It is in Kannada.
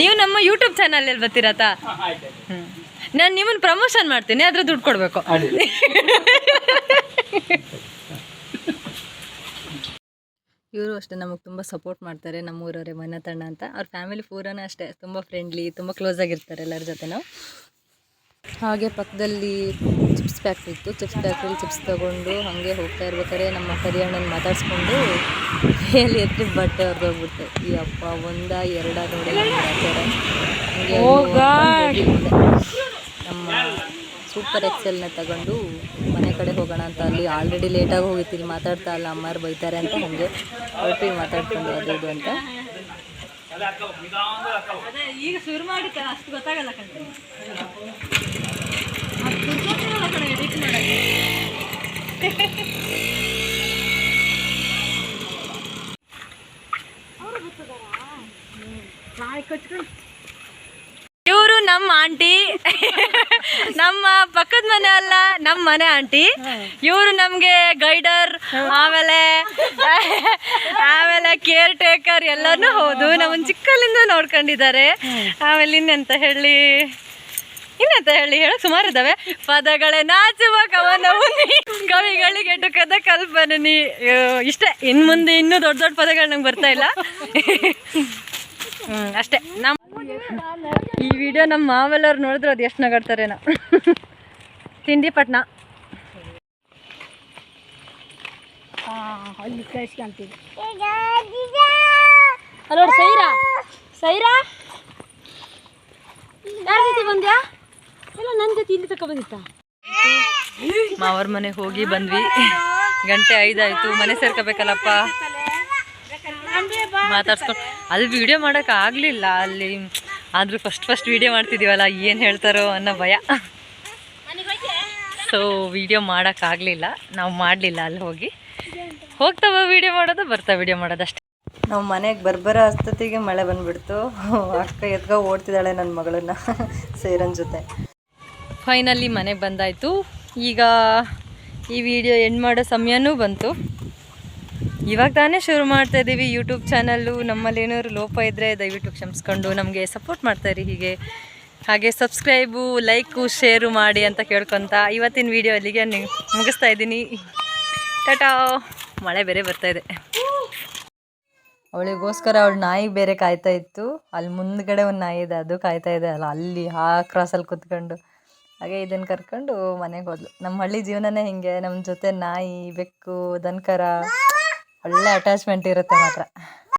ನೀವು ನಮ್ಮ ಯೂಟ್ಯೂಬ್ ಚಾನಲ್ ಅಲ್ಲಿ ಬರ್ತೀರಾತ ಹ್ಞೂ ನಾನು ನಿಮ್ಮನ್ನು ಪ್ರಮೋಷನ್ ಮಾಡ್ತೀನಿ ಅದ್ರ ದುಡ್ಡು ಕೊಡಬೇಕು. ಇವರು ಅಷ್ಟೇ ನಮಗೆ ತುಂಬ ಸಪೋರ್ಟ್ ಮಾಡ್ತಾರೆ ನಮ್ಮ ಊರವರೇ ಮನೆತಣ್ಣ ಅಂತ. ಅವ್ರ ಫ್ಯಾಮಿಲಿ ಪೂರನೇ ಅಷ್ಟೇ ತುಂಬ ಫ್ರೆಂಡ್ಲಿ ತುಂಬ ಕ್ಲೋಸ್ ಆಗಿರ್ತಾರೆ ಎಲ್ಲರ ಜೊತೆನೂ. ಹಾಗೆ ಪಕ್ಕದಲ್ಲಿ ಚಿಪ್ಸ್ ಫ್ಯಾಕ್ಟ್ರಿ ಇತ್ತು. ಚಿಪ್ಸ್ ಫ್ಯಾಕ್ಟ್ರಿಲಿ ಚಿಪ್ಸ್ ತೊಗೊಂಡು ಹಾಗೆ ಹೋಗ್ತಾ ಇರ್ಬೇಕಾದ್ರೆ ನಮ್ಮ ಕರಿಯಣ್ಣನ ಮಾತಾಡಿಸ್ಕೊಂಡು ಹೇಳಿ ಎತ್ತಿ ಬಟ್ಟೆ ಹೊರದೋಗ್ಬಿಟ್ಟು ಈ ಅಪ್ಪ ಒಂದ ಎರಡ ನೋಡಿ ಹಾಗೆ ಹೊರ್ಟ್ಕೊಂಡು ನಮ್ಮ ಸೂಪರ್ ಎಕ್ಸೆಲ್ನ ತಗೊಂಡು ಮನೆ ಕಡೆ ಹೋಗೋಣ ಅಂತ ಅಲ್ಲಿ ಆಲ್ರೆಡಿ ಲೇಟಾಗಿ ಹೋಗಿತ್ತು. ಇಲ್ಲಿ ಮಾತಾಡ್ತಾ ಅಲ್ಲ ಅಮ್ಮಾರು ಬೈತಾರೆ ಅಂತ ಹಾಗೆ ಅವ್ರಿಗೆ ಮಾತಾಡ್ಕೊಂಡು ಅದು ಇದು ಅಂತ. ಈಗ ಶುರು ಮಾಡಿ ಅಷ್ಟು ಗೊತ್ತಾಗಲ್ಲ ಕಣ್ರಿ. ಇವರು ನಮ್ಮ ಆಂಟಿ ನಮ್ಮ ಪಕ್ಕದ ಮನೆ ಅಲ್ಲ ನಮ್ಮ ಮನೆ ಆಂಟಿ. ಇವರು ನಮಗೆ ಗೈಡರ್ ಆಮೇಲೆ ಆಮೇಲೆ ಕೇರ್ ಟೇಕರ್ ಎಲ್ಲಾನು ಹೌದು. ನಮ್ಮನ್ ಚಿಕ್ಕಲ್ಲಿಂದ ನೋಡ್ಕೊಂಡಿದ್ದಾರೆ. ಆಮೇಲೆ ಇನ್ನೆಂತ ಹೇಳಿ? ಇನ್ನೆಂತ ಹೇಳಿ? ಹೇಳ ಸುಮಾರು ಇದಾವೆ. ಪದಗಳೇ ನಾಚುವ ಕವನವು ಕವಿಗಳಿಗೆ ಟುಕದ ಕಲ್ಪನೆ ನೀ. ಇಷ್ಟೇ. ಇನ್ನು ಮುಂದೆ ಇನ್ನೂ ದೊಡ್ಡ ದೊಡ್ಡ ಪದಗಳು ನಂಗೆ ಬರ್ತಾ ಇಲ್ಲ. ಹ್ಮ್ ಅಷ್ಟೇ. ನಮ್ಮ ಈ ವಿಡಿಯೋ ನಮ್ಮ ಮಾವೆಲ್ಲವ್ರು ನೋಡಿದ್ರೆ ಅದು ಎಷ್ಟು ನಗಾಡ್ತಾರೇನೋ. ತಿಂಡಿ ಪಟ್ನ. ಅಲ್ಲಿ ಕಳಿಸ್ಕೊಂತೀವಿ. ಹಲೋ ಸೈರಾ? ಸೈರಾ? ಯಾರ ಜೊತೆ ಬಂದ್ಯಾ? ಇಲ್ಲ ನನ್ನ ಜೊತೆ ಇಲ್ಲಿ ತಕ ಬಂದಿತ್ತಾ? ಮಾವರ ಮನೆ ಹೋಗಿ ಬಂದ್ವಿ. ಗಂಟೆ ಐದಾಯ್ತು ಮನೆ ಸೇರ್ಕೋಬೇಕಲ್ಲಪ್ಪ. ಮಾತಾಡ್ಸ್ಕೊಂಡು ಅಲ್ಲಿ ವಿಡಿಯೋ ಮಾಡೋಕೆ ಆಗಲಿಲ್ಲ. ಅಲ್ಲಿ ಆದರೂ ಫಸ್ಟ್ ಫಸ್ಟ್ ವಿಡಿಯೋ ಮಾಡ್ತಿದ್ದೀವಲ್ಲ ಏನು ಹೇಳ್ತಾರೋ ಅನ್ನೋ ಭಯ. ಸೊ ವಿಡಿಯೋ ಮಾಡೋಕ್ಕಾಗಲಿಲ್ಲ ನಾವು ಮಾಡಲಿಲ್ಲ ಅಲ್ಲಿ ಹೋಗಿ. ಹೋಗ್ತಾವ ವಿಡಿಯೋ ಮಾಡೋದು ಬರ್ತಾ ವಿಡಿಯೋ ಮಾಡೋದು ಅಷ್ಟೇ. ನಾವು ಮನೆಗೆ ಬರ್ಬರ ಅಸ್ತತಿಗೆ ಮಳೆ ಬಂದ್ಬಿಡ್ತು. ಅಕ್ಕ ಎದ್ಗ ಓಡ್ತಿದ್ದಾಳೆ ನನ್ನ ಮಗಳನ್ನ. ಸೇರನ್ ಜೊತೆ. ಫೈನಲಿ ಮನೆಗೆ ಬಂದಾಯಿತು. ಈಗ ಈ ವಿಡಿಯೋ ಎಂಡ್ ಮಾಡೋ ಸಮಯನೂ ಬಂತು. ಇವಾಗ ತಾನೇ ಶುರು ಮಾಡ್ತಾ ಇದ್ದೀವಿ ಯೂಟ್ಯೂಬ್ ಚಾನಲ್ಲು ನಮ್ಮಲ್ಲಿ ಏನಾದ್ರು ಲೋಪ ಇದ್ದರೆ ದಯವಿಟ್ಟು ಕ್ಷಮಿಸ್ಕೊಂಡು ನಮಗೆ ಸಪೋರ್ಟ್ ಮಾಡ್ತಾಯಿರಿ ಹೀಗೆ. ಹಾಗೆ ಸಬ್ಸ್ಕ್ರೈಬು ಲೈಕು ಶೇರು ಮಾಡಿ ಅಂತ ಕೇಳ್ಕೊತ ಇವತ್ತಿನ ವಿಡಿಯೋ ಅಲ್ಲಿಗೆ ಮುಗಿಸ್ತಾ ಇದ್ದೀನಿ. ಟಾಟಾ. ಮಳೆ ಬೇರೆ ಬರ್ತಾ ಇದೆ. ಅವಳಿಗೋಸ್ಕರ ಅವಳು ನಾಯಿ ಬೇರೆ ಕಾಯ್ತಾ ಇತ್ತು. ಅಲ್ಲಿ ಮುಂದ್ಗಡೆ ಒಂದು ನಾಯಿ ಇದೆ, ಅದು ಕಾಯ್ತಾ ಇದೆ. ಅಲ್ಲ, ಅಲ್ಲಿ ಆ ಕ್ರಾಸಲ್ಲಿ ಕುತ್ಕೊಂಡು. ಹಾಗೆ ಇದನ್ನು ಕರ್ಕೊಂಡು ಮನೆಗೆ ಹೋದ್ಲು. ನಮ್ಮ ಹಳ್ಳಿ ಜೀವನನೇ ಹಿಂಗೆ. ನಮ್ಮ ಜೊತೆ ನಾಯಿ, ಬೆಕ್ಕು ದನಕರ ಒಳ್ಳೆ ಅಟ್ಯಾಚ್ಮೆಂಟ್ ಇರುತ್ತೆ ಮಾತ್ರ.